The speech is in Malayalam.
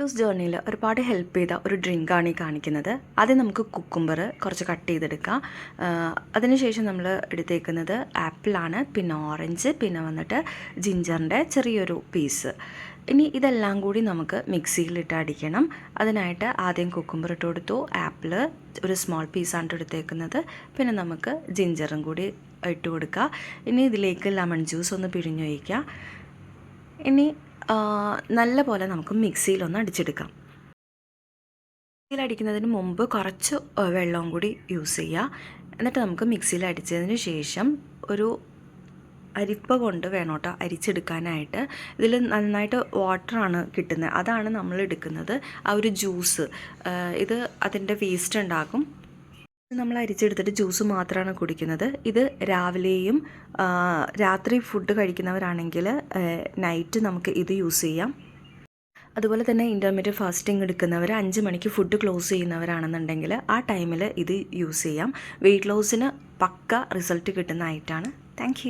ലൂസ് ജേർണിയിൽ ഒരുപാട് ഹെൽപ്പ് ചെയ്ത ഒരു ഡ്രിങ്കാണ് ഈ കാണിക്കുന്നത്. ആദ്യം നമുക്ക് കുക്കുംബർ കുറച്ച് കട്ട് ചെയ്തെടുക്കാം. അതിനുശേഷം നമ്മൾ എടുത്തേക്കുന്നത് ആപ്പിളാണ് പിന്നെ ഓറഞ്ച് പിന്നെ വന്നിട്ട് ജിഞ്ചറിന്റെ ചെറിയൊരു പീസ് ഇനി ഇതെല്ലാം കൂടി നമുക്ക് മിക്സിയിലിട്ട് അടിക്കണം. അതിനായിട്ട് ആദ്യം കുക്കുംബർ ഇട്ട് കൊടുത്തു. ആപ്പിൾ ഒരു സ്മോൾ പീസാണ് എടുത്തേക്കുന്നത്. പിന്നെ നമുക്ക് ജിഞ്ചറും കൂടി ഇട്ട് കൊടുക്കുക ഇനി ഇതിലേക്ക് ലെമൺ ജ്യൂസ് ഒന്ന് പിഴിഞ്ഞൊഴിക്കുക ഇനി നല്ല പോലെ നമുക്ക് മിക്സിയിലൊന്ന് അടിച്ചെടുക്കാം. മിക്സിയിൽ അടിക്കുന്നതിന് മുമ്പ് കുറച്ച് വെള്ളവും കൂടി യൂസ് ചെയ്യുക എന്നിട്ട് നമുക്ക് മിക്സിയിൽ അടിച്ചതിന് ശേഷം ഒരു അരിപ്പ കൊണ്ട് വേണം കേട്ടോ അരിച്ചെടുക്കാനായിട്ട്. ഇതിൽ നന്നായിട്ട് വാട്ടറാണ് കിട്ടുന്നത്. അതാണ് നമ്മൾ എടുക്കുന്നത്. ആ ഒരു ജ്യൂസ് ഇത് അതിന്റെ വേസ്റ്റ് ഉണ്ടാക്കും. നമ്മൾ അരിച്ചെടുത്തിട്ട് ജ്യൂസ് മാത്രമാണ് കുടിക്കുന്നത്. ഇത് രാവിലെയും രാത്രി ഫുഡ് കഴിക്കുന്നവരാണെങ്കിൽ നൈറ്റ് നമുക്ക് ഇത് യൂസ് ചെയ്യാം. അതുപോലെ തന്നെ ഇന്റർമീഡിയറ്റ് ഫാസ്റ്റിംഗ് എടുക്കുന്നവർ അഞ്ച് മണിക്ക് ഫുഡ് ക്ലോസ് ചെയ്യുന്നവരാണെന്നുണ്ടെങ്കിൽ ആ ടൈമിൽ ഇത് യൂസ് ചെയ്യാം. വെയിറ്റ് ലോസിന് പക്ക റിസൾട്ട് കിട്ടുന്നതായിട്ടാണ് താങ്ക്